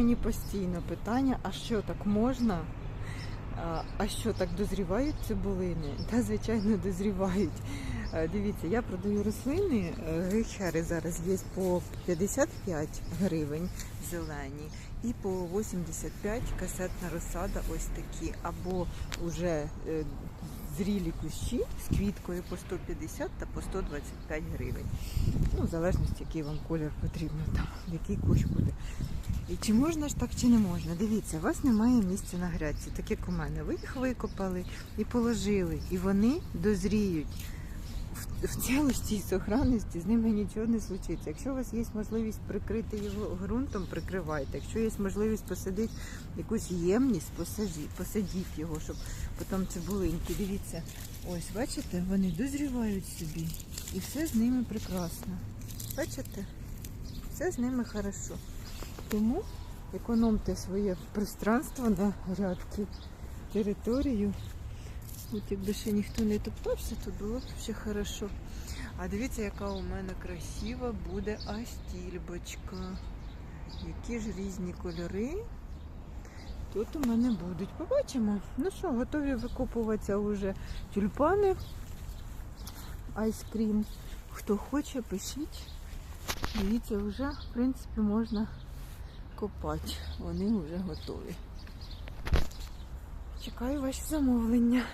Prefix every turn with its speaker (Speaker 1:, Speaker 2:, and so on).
Speaker 1: мені постійно питання, а що так можна? А, що так дозрівають цибулини? Та звичайно дозрівають. Дивіться, я продаю рослини. е, Гейхери зараз є по 55 гривень зелені і по 85 касетна розсада ось такі. Або вже е, зрілі кущі з квіткою по 150 та по 125 гривень. Ну, в залежності, який вам колір потрібно, там, який кущ буде. І чи можна ж так, чи не можна? Дивіться, у вас немає місця на грядці, так як у мене. Ви їх викопали і положили, і вони дозріють. В, цілості і сохранності з ними нічого не случиться. Якщо у вас є можливість прикрити його ґрунтом, прикривайте. Якщо є можливість посадити якусь ємність, посадіть, посадіть його, щоб потім цибулинки. Дивіться, ось бачите, вони дозрівають собі. І все з ними прекрасно. Бачите? Все з ними хорошо. Тому економте своє пространство на грядки, територію. От якби ще ніхто не топтався, то було б ще хорошо. А дивіться, яка у мене красива буде астільбочка. Які ж різні кольори тут у мене будуть. Побачимо. Ну що, готові викопуватися вже тюльпани, айскрім. Хто хоче, пишіть. Дивіться, вже, в принципі, можна копати. Вони вже готові. Чекаю ваші замовлення.